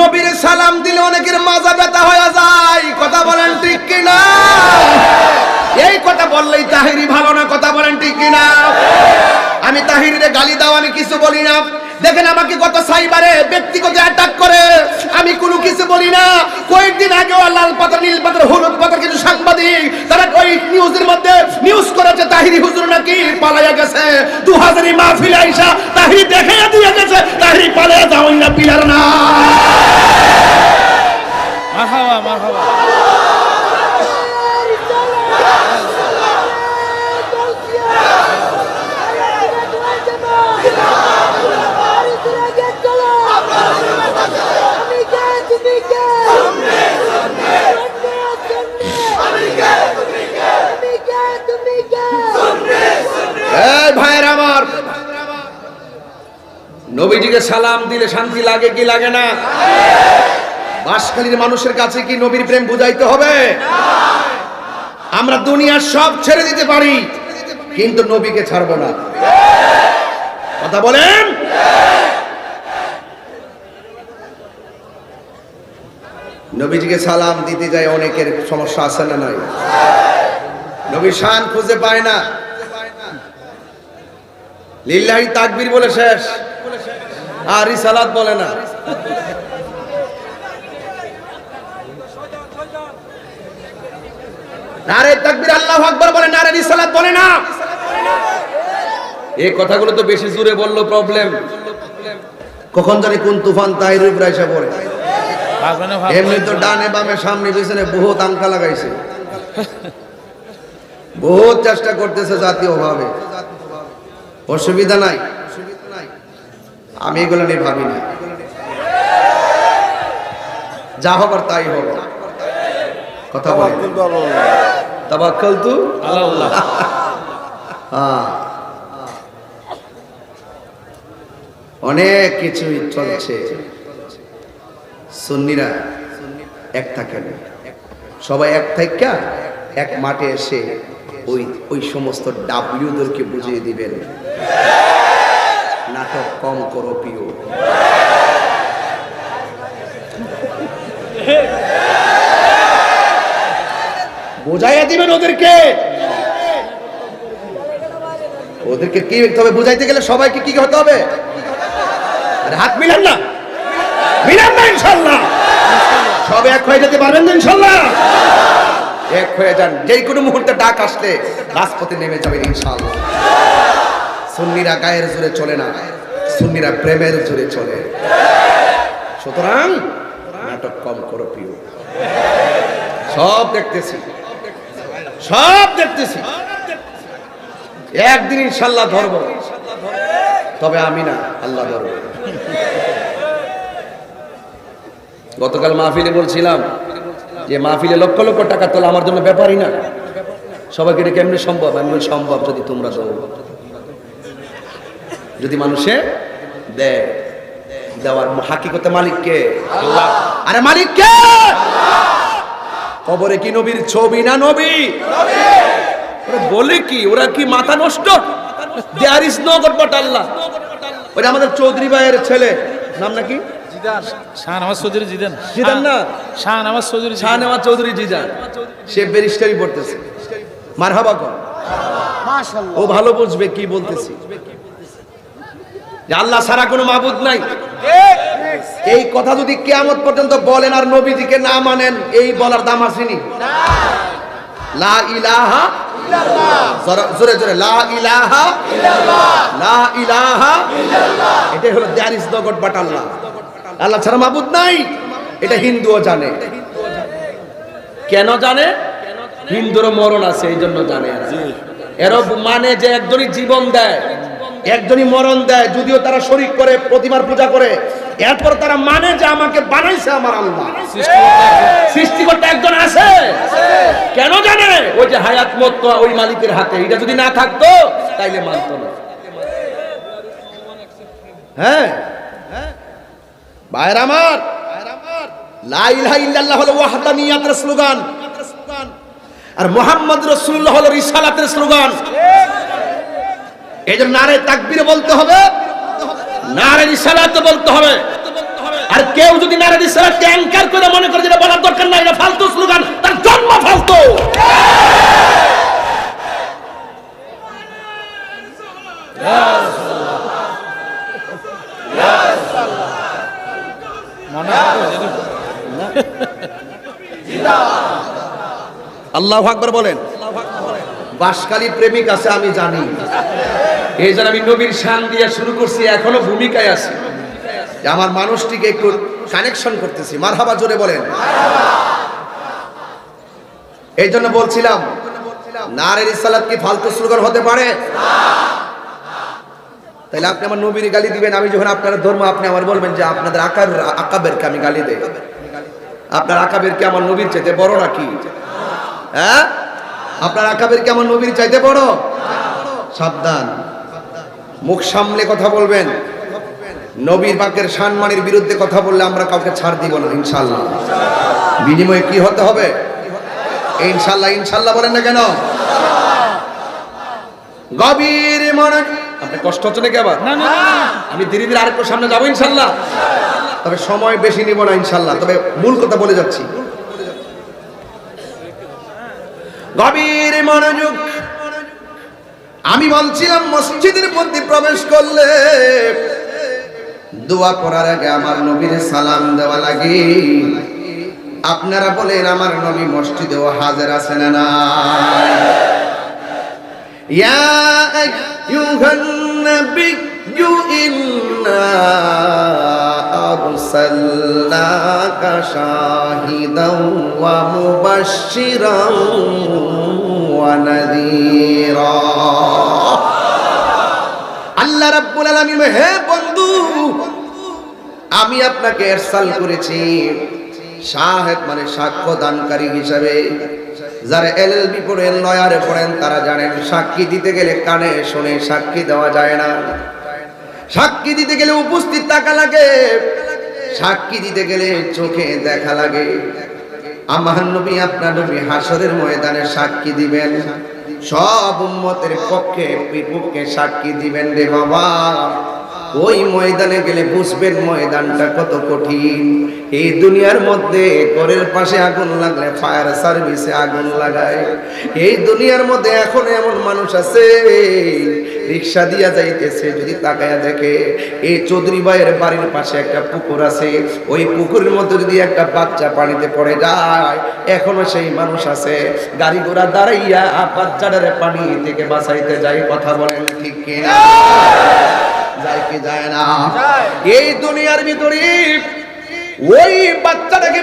নবীর সালাম দিলে অনেকের মাজা ব্যথা হয়ে যায়। কথা বলেন ঠিক কিনা? এই কথা বললেই তাহিরি ভালো না, কথা বলেন ঠিক কিনা? আমি তাহিরিরে গালি দাও, আমি কিছু বলি না। দেখেন আমাকে গত সাইবারে ব্যক্তিগত অ্যাটাক করে। আমি কোনো কিছু বলি না। কয়েকদিন আগে লাল পাতা নীল পাতা হলুদ পাতা কিছু সাংবাদিক, তারা ওই নিউজের মধ্যে নিউজ করেছে তাহিরি হুজুর নাকি পালাইয়া গেছে। দু হাজারি মাহফিল আইসা তাহিরি দেখাইয়া দিয়ে গেছে তাহিরি পালাইয়া যাও না, পিলার না মারহাবা মারহাবা এই ভাইয়ের আমার নবীজিকে সালাম দিলে শান্তি লাগে কি লাগে না? বাসখালীর মানুষের কাছে কি নবীর প্রেম বুঝাইতে হবে? আমরা দুনিয়ার সব ছেড়ে দিতে পারি, কিন্তু নবীকে ছাড়বো না। কথা বলেন? নবীজিকে সালাম দিতে যায় অনেকের সমস্যা আছে না নাই? নবী শান খুঁজে পায় না। লিল্লাহি তাকবীর বলে শেষ। আর রিসালাত বলে না। নারে তাকবীর আল্লাহু আকবার বলে নারে রিসালাত বলে না। এই কথাগুলো তো বেশি জোরে বলল প্রবলেম কখন জানি কোন তুফান তাহির উপরে এসে পড়ে। এমনি তো ডানে বামে সামনে পিছনে বহুত আঙ্কা লাগাইছে। বহুত চেষ্টা করতেছে জাতীয় ভাবে অসুবিধা নাই। আমি এগুলো নিয়ে ভাবি না। যা হবার তাই হবে কথা বলে। তাবাক্কাল তু আল্লাহ হ্যাঁ। অনেক কিছুই চলছে। সুন্নিরা এক থাকেন সবাই এক থাকা এক মাঠে এসে ওই ওই সমস্ত ডাব্লিউদেরকে বুঝিয়ে দিবেন। নাটক কম করো প্রিয়। বোঝাইয়া দিবেন ওদেরকে? ওদেরকে কি হতে হবে বুঝাইতে গেলে সবাইকে কি হতে হবে? হাত মিলান না। মিলান না ইনশাল্লাহ। সব এক হয়ে যেতে পারবেন তো ইনশাল্লাহ। এক হয়ে যান। যেই কোনো মুহূর্তে ডাক আসলে রাজপথে নেমে যাবেন ইনশাল্লাহ। সুন্নিরা গায়ের জোরে চলে না, সুন্নিরা প্রেমের জোরে চলে। সুতরাং নাটক কম করো প্রিয়। সব দেখতেছি সব দেখতেছি। একদিন ইনশাল্লাহ ধরব। তবে আমি না, আল্লাহ ধরব। গতকাল মাহফিলে বলছিলাম যে মাহফিলে লক্ষ লক্ষ টাকা তোলা আমার জন্য ব্যাপারই না। সবাইকে এটা কেমনি সম্ভব? আমি সম্ভব যদি তোমরা দাও যদি মানুষে দেয় দেওয়ার হাকিকতে মালিককে। আল্লাহ। আরে মালিককে! কবরে কি নবীর ছবি না নবী? ওরা বলে কি ওরা কি মাথা নষ্ট? দেয়ার ইজ নো গড আল্লাহ ওটা আমাদের চৌধুরী ভাইয়ের ছেলে নাম নাকি? চৌধুরী জিদেন। জিদান না? শাহনামাজ চৌধুরী জিদেন। শাহনেওয়াজ চৌধুরী জিজান সে ব্যারিস্টারি পড়তেছে। মারহাবা কর। ও ভালো বুঝবে কি বলতেছি। যে আল্লাহ ছাড়া কোনো মাবুদ নাই। এই কথা যদি কেয়ামত পর্যন্ত বলেন আর নবীজিকে না মানেন, এই বলার দাম আসেনি লা ইলাহা লা ইলাহা লা ইলাহা হলো আল্লাহ। ছাড়া মাবুদ নাই। এটা হিন্দুও জানে। কেন জানে? মরণ আছে জানে মানে যে একজনই জীবন দেয়। একজনই মরণ দেয়, যদিও তারা শরিক করে, প্রতিমার পূজা করে। এরপর তারা মানে যে আমাকে বানাইছে আমার আল্লাহ। সৃষ্টিকর্তা একজন আছে। কেন জানে? ওই যে হায়াত মত ওই মালিকের হাতে। এটা যদি না থাকতো, তাইলে মানতো না। হ্যাঁ। ভাইয়ের আমার। স্লোগান। আর মোহাম্মদ রসুল্লাহ হলো রিসালাতের স্লোগান। নারে বলতে হবে। নারে বলতে হবে। আর কেউ যদি নারে দিচ্ছে ট্যাঙ্কার করে মনে করে যেটা বলার দরকার নাই, এটা ফালতু স্লোগান, তার জন্ম ফালতু। আল্লাহ আকবর বলেন। বাসকালী প্রেমিক আছে, আমি জানি। এই জন্য আমি নবীর শান দিয়ে শুরু করছি, এখনও ভূমিকায় আছি। আমার মানুষটিকে একটু কানেকশন করতেছি, মারহাবা জোরে বলেন। এই জন্য বলছিলাম, নারের ইসালাত কি ফালতু স্লোগান হতে পারে? তাহলে আপনি আমার নবীর গালি দিবেন, আমি যখন আপনার ধর্ম, আপনি আমার বলবেন যে আপনাদের আকার, আকাবেরকে আমি গালি দেই আপনার আকাবেরকে আমার নবীর চাইতে বড় নাকি? হ্যাঁ? আপনার আকাবেরকে কেমন নবীর চাইতে বড়? সাবধান। মুখ সামলে কথা বলবেন। নবীর বাক্যের সম্মানের বিরুদ্ধে কথা বললে আমরা কাউকে ছাড় দিব না ইনশাল্লাহ বিনিময়ে কি হতে হবে? ইনশাল্লাহ ইনশাল্লাহ বলেন না কেন? গভীর মনে আপনি কষ্ট হচ্ছে নাকি আবার। আমি ধীরে ধীরে আরেকটু সামনে যাব ইনশাল্লাহ তবে সময় বেশি নিব না ইনশাল্লাহ তবে মূল কথা বলে যাচ্ছি। গভীর মনোযোগ। আমি বলছিলাম, মসজিদের মধ্যে প্রবেশ করলে দোয়া করার আগে আমার নবীর সালাম দেওয়া লাগে। আপনারা বলেন, আমার নবী মসজিদেও হাজার আছে না না ইয়া আইয়ুহান إنا أرسلناك شاهدا ومبشرا ونذيرا আল্লাহ রাব্বুল আলামিন হে বন্ধু আমি আপনাকে এরসাল করেছি শাহেদ মানে সাক্ষ্য দানকারী হিসাবে যারা এলএলবি পড়েন লয়ারে পড়েন তারা জানেন সাক্ষী দিতে গেলে কানে শুনে সাক্ষী দেওয়া যায় না সাক্ষী দিতে গেলে উপস্থিত থাকা লাগে। সাক্ষী দিতে গেলে চোখে দেখা লাগে। আমার নবী, আপনার নবী হাসরের ময়দানে সাক্ষী দিবেন। সব উম্মতের পক্ষে, বিপক্ষে সাক্ষী দিবেন রে বাবা। ওই ময়দানে গেলে বুঝবেন ময়দানটা কত কঠিন। এই দুনিয়ার মধ্যে ঘরের পাশে আগুন লাগলে ফায়ার সার্ভিসে আগুন লাগায়। এই দুনিয়ার মধ্যে এখন এমন মানুষ আছে, রিক্সা দিয়া যাইতেছে, যদি তাকায়া দেখে। এই চৌধুরী ভাইয়ের বাড়ির পাশে একটা পুকুর আছে, ওই পুকুরের মধ্যে যদি একটা বাচ্চা পানিতে পড়ে যায়, এখনও সেই মানুষ আছে। গাড়ি ঘোড়া দাঁড়াইয়া বাচ্চাটারে পানি থেকে বাঁচাইতে যায়, কথা বলেন ঠিক কিনা? যায় কি যায়। না এই দুনিয়ার ভিতরে ওই বাচ্চাটাকে